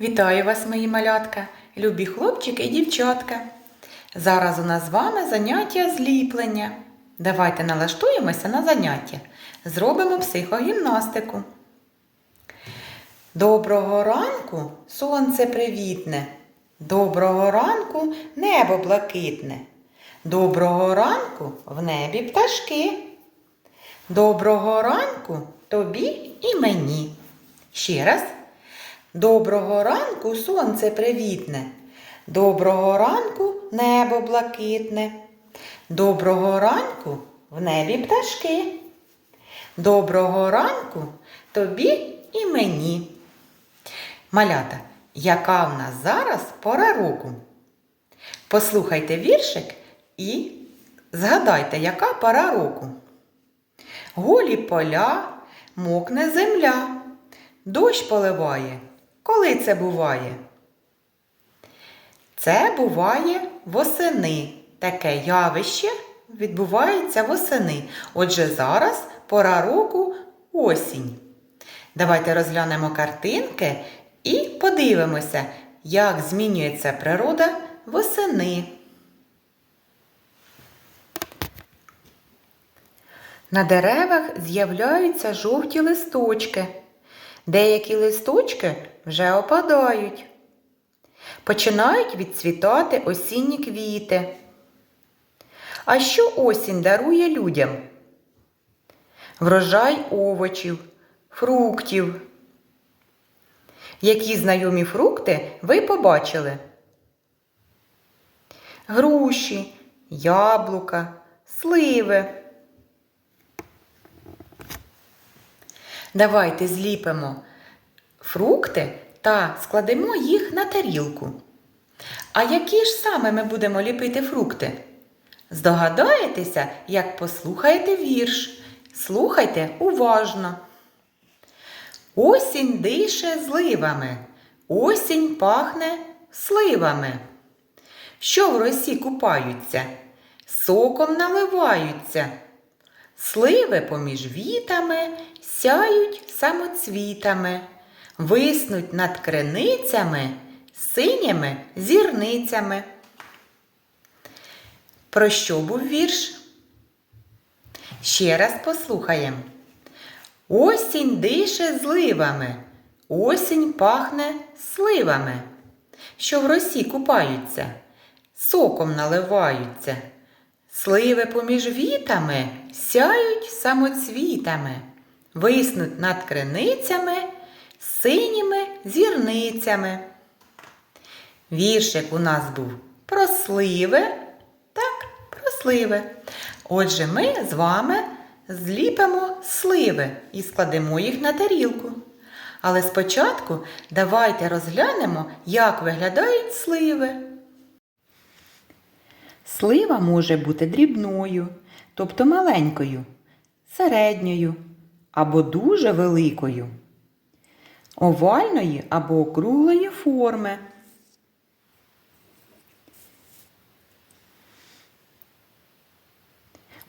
Вітаю вас, мої малятка, любі хлопчики і дівчатка. Зараз у нас з вами заняття зліплення. Давайте налаштуємося на заняття. Зробимо психогімнастику. Доброго ранку, сонце привітне. Доброго ранку небо блакитне. Доброго ранку в небі пташки. Доброго ранку тобі і мені. Ще раз. Доброго ранку сонце привітне. Доброго ранку небо блакитне. Доброго ранку в небі пташки. Доброго ранку тобі і мені. Малята, яка в нас зараз пора року? Послухайте віршик і згадайте, яка пора року. Голі поля, мокне земля, дощ поливає. Коли це буває? Це буває восени. Таке явище відбувається восени. Отже, зараз пора року осінь. Давайте розглянемо картинки і подивимося, як змінюється природа восени. На деревах з'являються жовті листочки. Деякі листочки вже опадають. Починають відцвітати осінні квіти. А що осінь дарує людям? Врожай овочів, фруктів. Які знайомі фрукти ви побачили? Груші, яблука, сливи. Давайте зліпимо фрукти та складемо їх на тарілку. А які ж саме ми будемо ліпити фрукти? Здогадаєтеся, як послухаєте вірш. Слухайте уважно. Осінь дише зливами, осінь пахне сливами. Що в росі купаються? Соком наливаються. Сливи поміж вітами сяють самоцвітами, виснуть над криницями синіми зірницями. Про що був вірш? Ще раз послухаємо. Осінь дише зливами, осінь пахне сливами, що в росі купаються, соком наливаються. Сливи поміж вітами сяють самоцвітами, виснуть над криницями синіми зірницями. Віршик у нас був про сливи. Так, про сливи. Отже, ми з вами зліпимо сливи і складемо їх на тарілку. Але спочатку давайте розглянемо, як виглядають сливи. Слива може бути дрібною, тобто маленькою, середньою або дуже великою, овальної або округлої форми.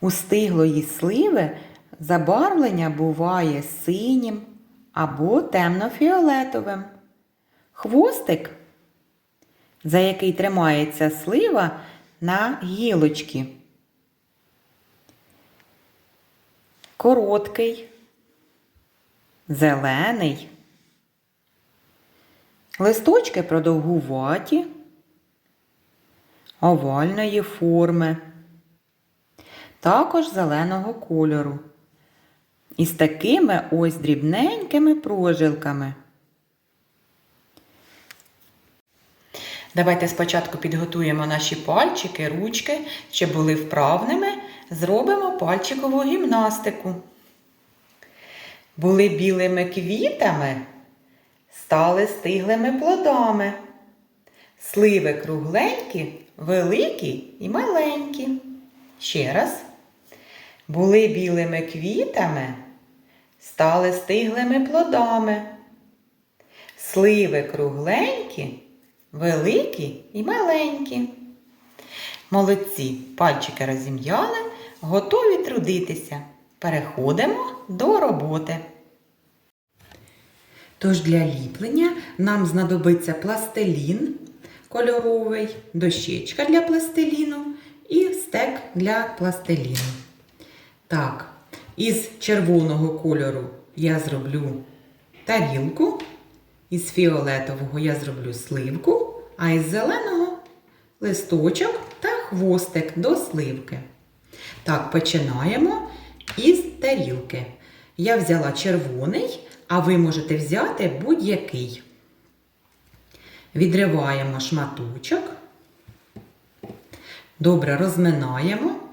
У стиглої сливи забарвлення буває синім або темно-фіолетовим. Хвостик, за який тримається слива на гілочці. Короткий, зелений. Листочки продовгуваті, овальної форми також зеленого кольору. Із такими ось дрібненькими прожилками. Давайте спочатку підготуємо наші пальчики, ручки, щоб були вправними. Зробимо пальчикову гімнастику. Були білими квітами, стали стиглими плодами. Сливи кругленькі, великі і маленькі. Ще раз. Були білими квітами, стали стиглими плодами. Сливи кругленькі, великі і маленькі. Молодці, пальчики розім'яли, готові трудитися. Переходимо до роботи. Тож для ліплення нам знадобиться пластилін кольоровий, дощечка для пластиліну і стек для пластиліну. Так, із червоного кольору я зроблю тарілку, із фіолетового я зроблю сливку, а із зеленого листочок та хвостик до сливки. Так, починаємо із тарілки. Я взяла червоний, а ви можете взяти будь-який. Відриваємо шматочок, добре розминаємо.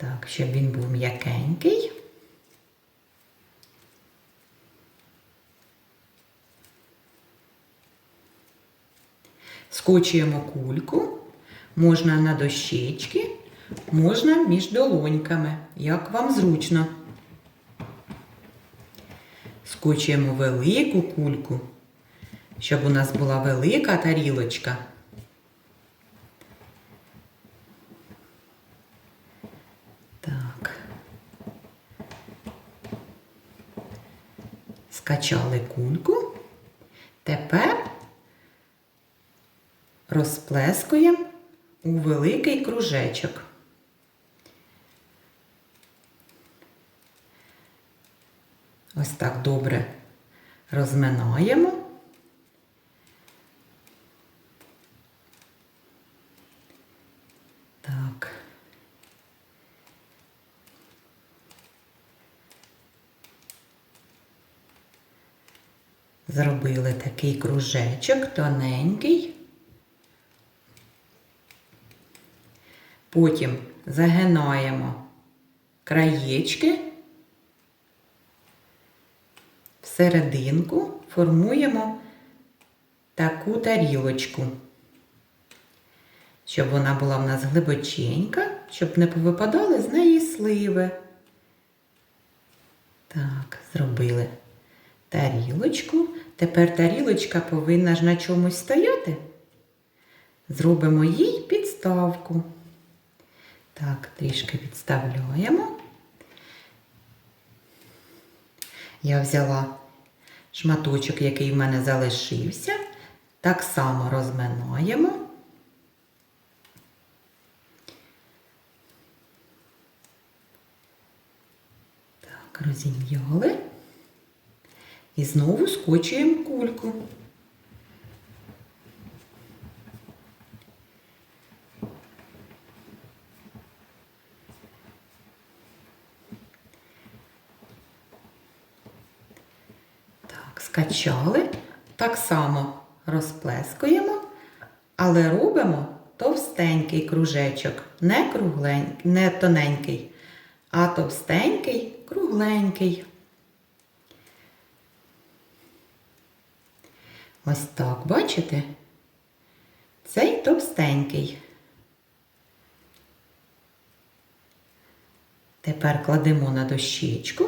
Так, щоб він був м'якенький. Скочуємо кульку, можна на дощечки, можна між долоньками, як вам зручно. Скочуємо велику кульку, щоб у нас була велика тарілочка. Так. Скачали кульку. Тепер розплескуємо у великий кружечок. Ось так добре розминаємо. Так. Зробили такий кружечок тоненький. Потім загинаємо краєчки, всерединку формуємо таку тарілочку, щоб вона була в нас глибоченька, щоб не повипадали з неї сливи. Так, зробили тарілочку. Тепер тарілочка повинна ж на чомусь стояти. Зробимо їй підставку. Так, трішки відставляємо. Я взяла шматочок, який в мене залишився. Так само розминаємо. Так, розім'яли. І знову скочуємо кульку. Так, скачали. Так само розплескуємо, але робимо товстенький кружечок, не кругленький, не тоненький, а товстенький, кругленький. Ось так, бачите? Цей товстенький. Тепер кладемо на дощечку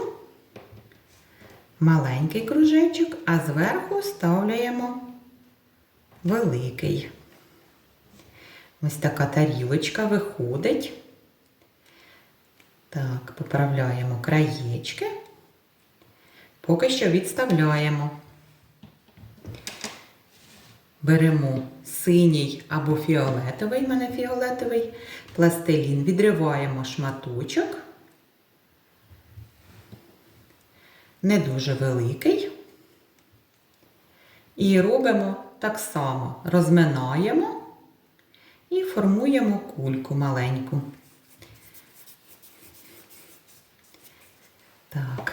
маленький кружечок, а зверху ставляємо великий. Ось така тарілочка виходить. Так, поправляємо краєчки, поки що відставляємо. Беремо синій або фіолетовий, в мене фіолетовий пластилін, відриваємо шматочок, не дуже великий. І робимо так само, розминаємо і формуємо кульку маленьку. Так,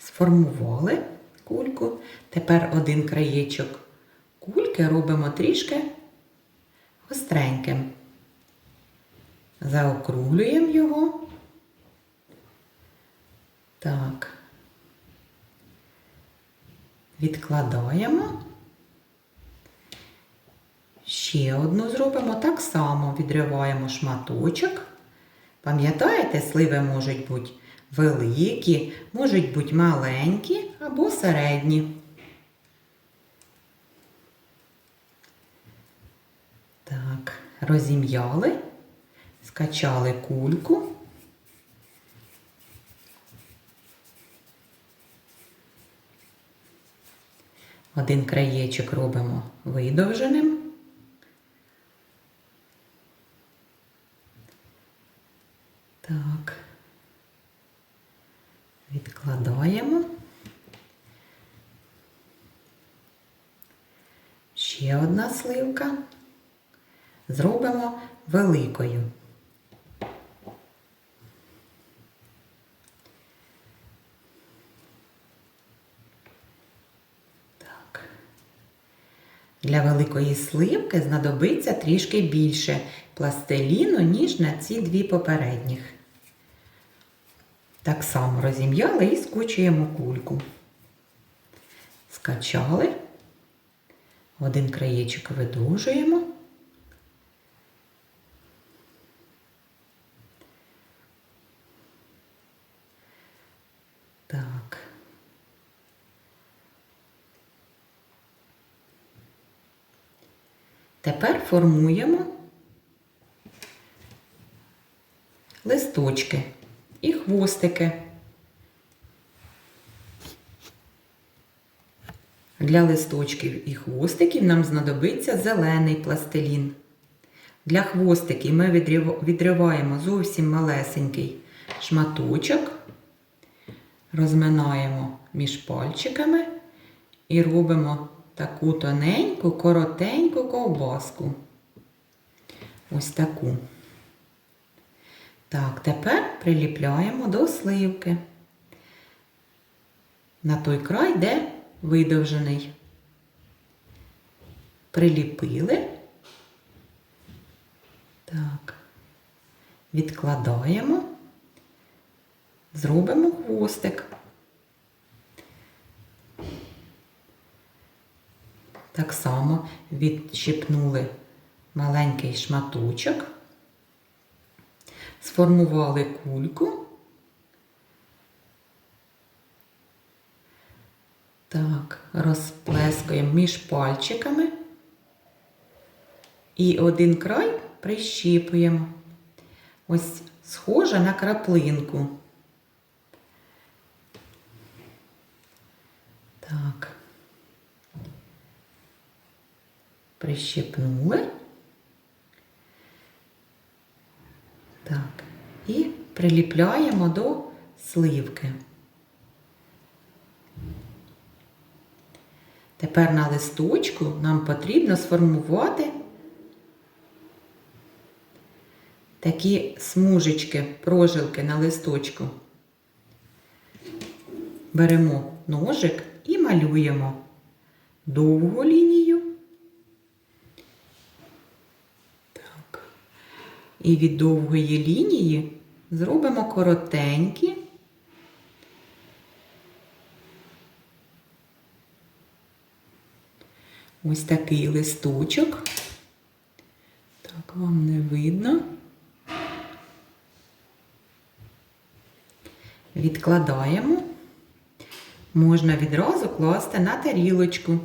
сформували кульку. Тепер один краєчок кульки робимо трішки гостреньким. Заокруглюємо його. Так. Відкладаємо. Ще одну зробимо так само відриваємо шматочок. Пам'ятаєте, сливи можуть бути великі, можуть бути маленькі або середні. Так, розім'яли, скачали кульку. Один краєчок робимо видовженим. Так. Відкладаємо. Ще одна сливка. Зробимо великою. Так. Для великої сливки знадобиться трішки більше пластиліну, ніж на ці дві попередніх. Так само розім'яли і скочуємо кульку. Скачали. Один краєчок видовжуємо. Так. Тепер формуємо листочки і хвостики. Для листочків і хвостиків нам знадобиться зелений пластилін. Для хвостиків ми відриваємо зовсім малесенький шматочок, розминаємо між пальчиками і робимо таку тоненьку, коротеньку ковбаску. Ось таку. Так, тепер приліпляємо до сливки. На той край, де видовжений. Приліпили. Так. Відкладаємо. Зробимо хвостик. Так само відщипнули маленький шматочок, сформували кульку. Так, розплескуємо між пальчиками і один край прищіпуємо. Ось схоже на краплинку. Так. Прищипнули. Так. І приліпляємо до сливки. Тепер на листочку нам потрібно сформувати такі смужечки, прожилки на листочку. Беремо ножик і малюємо довгу лінію. Так. І від довгої лінії зробимо коротенькі. Ось такий листочок. Так, вам не видно. Відкладаємо. Можна відразу класти на тарілочку.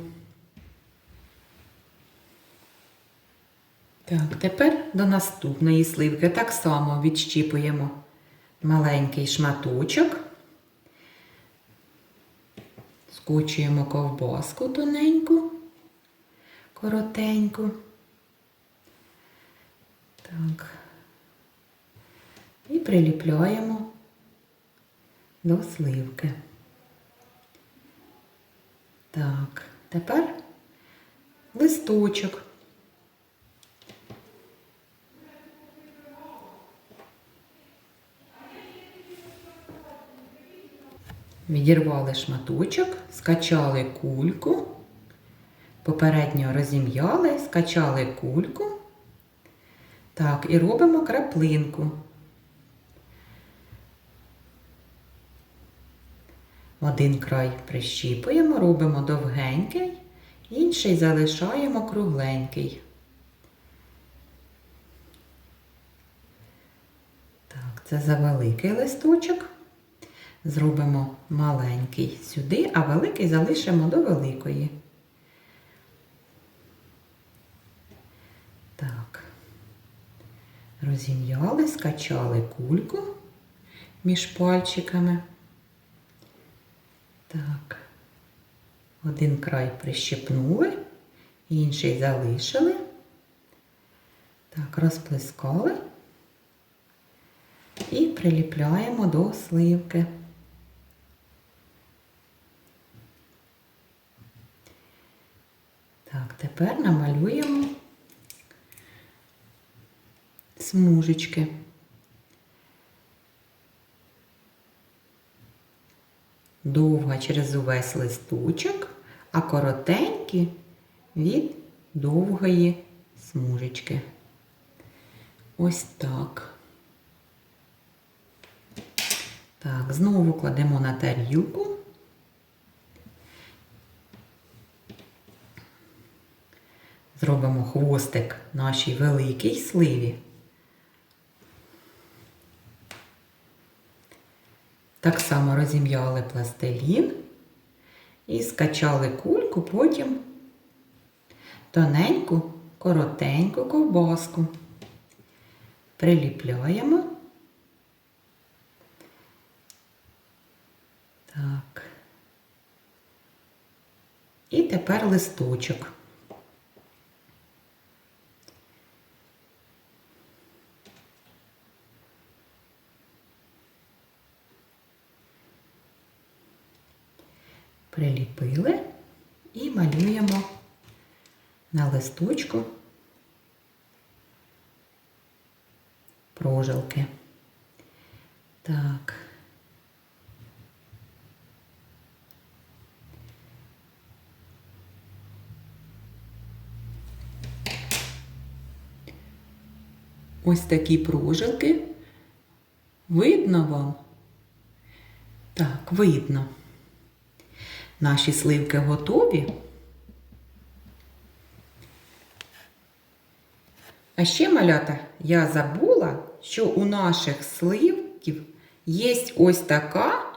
Так, тепер до наступної сливки так само відщіпуємо маленький шматочок, скочуємо ковбаску тоненьку, коротеньку. Так. І приліпляємо до сливки. Так, тепер листочок. Відірвали шматочок, скачали кульку, попередньо розім'яли, скачали кульку. Так, і робимо краплинку. Один край прищіпуємо, робимо довгенький, інший залишаємо кругленький. Так, це за великий листочок. Зробимо маленький сюди, а великий залишимо до великої. Так. Розім'яли, скачали кульку між пальчиками. Так. Один край прищепнули, інший залишили. Так, розплескали і приліпляємо до сливки. Так, тепер намалюємо смужечки. Довга через увесь листочок, а коротенькі від довгої смужечки. Ось так. Так, знову кладемо на тарілку. Зробимо хвостик нашій великій сливі. Так само розім'яли пластилін і скачали кульку, потім тоненьку, коротеньку ковбаску. Приліпляємо. Так. І тепер листочок. Приліпили і малюємо на листочку прожилки. Так. Ось такі прожилки. Видно вам? Так, видно. Наші сливки готові. А ще, малята, я забула, що у наших сливків є ось така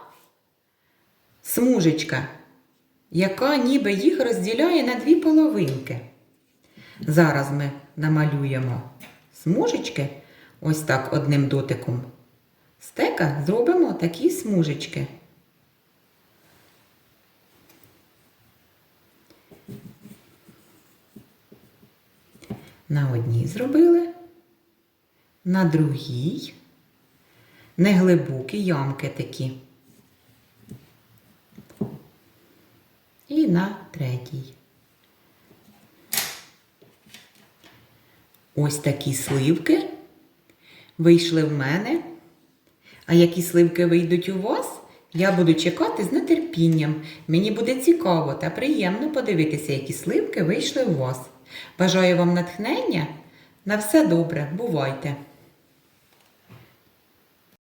смужечка, яка ніби їх розділяє на дві половинки. Зараз ми намалюємо смужечки, ось так одним дотиком стека зробимо такі смужечки. На одній зробили, на другій неглибокі ямки такі. І на третій. Ось такі сливки вийшли в мене. А які сливки вийдуть у вас, я буду чекати з нетерпінням. Мені буде цікаво та приємно подивитися, які сливки вийшли у вас. Бажаю вам натхнення. На все добре, бувайте!